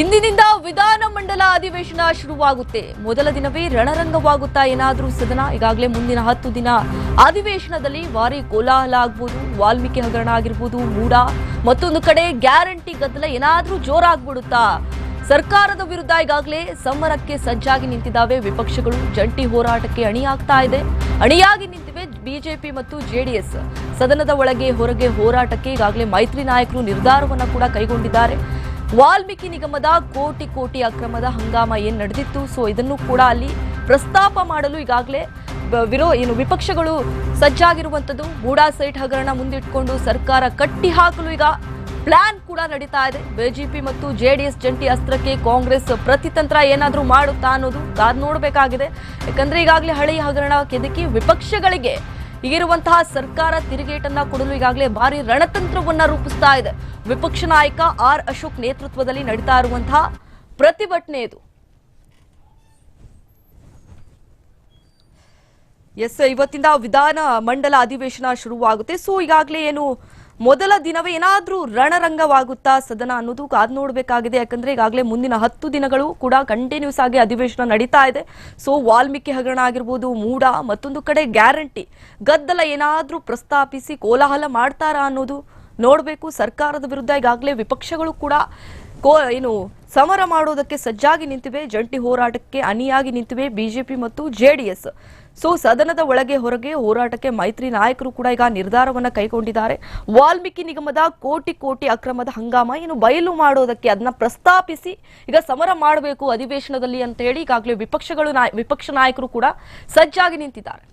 ಇಂದಿನಿಂದ ವಿಧಾನಮಂಡಲ ಅಧಿವೇಶನ ಶುರುವಾಗುತ್ತೆ. ಮೊದಲ ದಿನವೇ ರಣರಂಗವಾಗುತ್ತಾ ಏನಾದರೂ ಸದನ? ಈಗಾಗಲೇ ಮುಂದಿನ ಹತ್ತು ದಿನ ಅಧಿವೇಶನದಲ್ಲಿ ಭಾರಿ ಕೋಲಾಹಲ ಆಗ್ಬೋದು, ವಾಲ್ಮೀಕಿ ಹಗರಣ ಆಗಿರ್ಬೋದು, ಮೂಡ, ಮತ್ತೊಂದು ಕಡೆ ಗ್ಯಾರಂಟಿ ಗದ್ದಲ ಏನಾದರೂ ಜೋರಾಗ್ಬಿಡುತ್ತಾ? ಸರ್ಕಾರದ ವಿರುದ್ಧ ಈಗಾಗಲೇ ಸಮರಕ್ಕೆ ಸಜ್ಜಾಗಿ ನಿಂತಿದ್ದಾವೆ ವಿಪಕ್ಷಗಳು. ಜಂಟಿ ಹೋರಾಟಕ್ಕೆ ಅಣಿಯಾಗ್ತಾ ಇದೆ. ಅಣಿಯಾಗಿ ನಿಂತಿವೆ ಬಿಜೆಪಿ ಮತ್ತು ಜೆಡಿಎಸ್. ಸದನದ ಒಳಗೆ, ಹೊರಗೆ ಹೋರಾಟಕ್ಕೆ ಈಗಾಗಲೇ ಮೈತ್ರಿ ನಾಯಕರು ನಿರ್ಧಾರವನ್ನು ಕೂಡ ಕೈಗೊಂಡಿದ್ದಾರೆ. ವಾಲ್ಮೀಕಿ ನಿಗಮದ ಕೋಟಿ ಕೋಟಿ ಅಕ್ರಮದ ಹಂಗಾಮ ಏನು ನಡೆದಿತ್ತು? ಸೊ ಇದನ್ನು ಕೂಡ ಅಲ್ಲಿ ಪ್ರಸ್ತಾಪ ಮಾಡಲು ಈಗಾಗಲೇ ವಿರೋ, ಏನು ವಿಪಕ್ಷಗಳು ಸಜ್ಜಾಗಿರುವಂಥದ್ದು. ಬೂಡಾ ಸೈಟ್ ಹಗರಣ ಮುಂದಿಟ್ಕೊಂಡು ಸರ್ಕಾರ ಕಟ್ಟಿ ಹಾಕಲು ಈಗ ಪ್ಲಾನ್ ಕೂಡ ನಡೀತಾ ಇದೆ. ಬಿಜೆಪಿ ಮತ್ತು ಜೆಡಿಎಸ್ ಜಂಟಿ ಅಸ್ತ್ರಕ್ಕೆ ಕಾಂಗ್ರೆಸ್ ಪ್ರತಿತಂತ್ರ ಏನಾದರೂ ಮಾಡುತ್ತಾ ಅನ್ನೋದು ಕಾದ್ ನೋಡಬೇಕಾಗಿದೆ. ಯಾಕಂದ್ರೆ ಈಗಾಗಲೇ ಹಳೆಯ ಹಗರಣ ಕೆದಕಿ ವಿಪಕ್ಷಗಳಿಗೆ ಈಗಿರುವಂತಹ ಸರ್ಕಾರ ತಿರುಗೇಟನ್ನ ಕೊಡಲು ಈಗಾಗಲೇ ಭಾರಿ ರಣತಂತ್ರವನ್ನ ರೂಪಿಸ್ತಾ ಇದೆ. ವಿಪಕ್ಷ ನಾಯಕ ಆರ್ ಅಶೋಕ್ ನೇತೃತ್ವದಲ್ಲಿ ನಡೀತಾ ಇರುವಂತಹ ಪ್ರತಿಭಟನೆ ಇದು ಎಸ್, ಇವತ್ತಿಂದ ವಿಧಾನ ಮಂಡಲ ಅಧಿವೇಶನ ಶುರುವಾಗುತ್ತೆ. ಸೊ ಈಗಾಗಲೇ ಏನು ಮೊದಲ ದಿನವೇ ಏನಾದರೂ ರಣರಂಗವಾಗುತ್ತಾ ಸದನ ಅನ್ನೋದು ಕಾದು ನೋಡಬೇಕಾಗಿದೆ. ಯಾಕಂದ್ರೆ ಈಗಾಗಲೇ ಮುಂದಿನ ಹತ್ತು ದಿನಗಳು ಕೂಡ ಕಂಟಿನ್ಯೂಸ್ ಆಗಿ ಅಧಿವೇಶನ ನಡೀತಾ ಇದೆ. ಸೊ ವಾಲ್ಮೀಕಿ ಹಗರಣ ಆಗಿರ್ಬೋದು ಮೂಡ ಮತ್ತೊಂದು ಕಡೆ ಗ್ಯಾರಂಟಿ. ಗದ್ದಲ ಏನಾದರೂ ಪ್ರಸ್ತಾಪಿಸಿ ಕೋಲಾಹಲ ಮಾಡ್ತಾರಾ ಅನ್ನೋದು ನೋಡಬೇಕು. ಸರ್ಕಾರದ ವಿರುದ್ಧ ಈಗಾಗಲೇ ವಿಪಕ್ಷಗಳು ಕೂಡ ಕೋ, ಏನು, ಸಮರ ಮಾಡೋದಕ್ಕೆ ಸಜ್ಜಾಗಿ ನಿಂತಿವೆ, ಜಂಟಿ ಹೋರಾಟಕ್ಕೆ ಅನಿಯಾಗಿ ನಿಂತಿವೆ ಬಿಜೆಪಿ ಮತ್ತು ಜೆಡಿಎಸ್. ಸೊ, ಸದನದ ಒಳಗೆ ಹೊರಗೆ ಹೋರಾಟಕ್ಕೆ ಮೈತ್ರಿ ನಾಯಕರು ಕೂಡ ಈಗ ನಿರ್ಧಾರವನ್ನು ಕೈಗೊಂಡಿದ್ದಾರೆ. ವಾಲ್ಮೀಕಿ ನಿಗಮದ ಕೋಟಿ ಕೋಟಿ ಅಕ್ರಮದ ಹಂಗಾಮ ಏನು ಬಯಲು ಮಾಡೋದಕ್ಕೆ ಅದನ್ನ ಪ್ರಸ್ತಾಪಿಸಿ, ಈಗ ಸಮರ ಮಾಡಬೇಕು ಅಧಿವೇಶನದಲ್ಲಿ ಅಂತ ಹೇಳಿ ಈಗಾಗಲೇ ವಿಪಕ್ಷಗಳು ವಿಪಕ್ಷ ನಾಯಕರು ಕೂಡ ಸಜ್ಜಾಗಿ ನಿಂತಿದ್ದಾರೆ.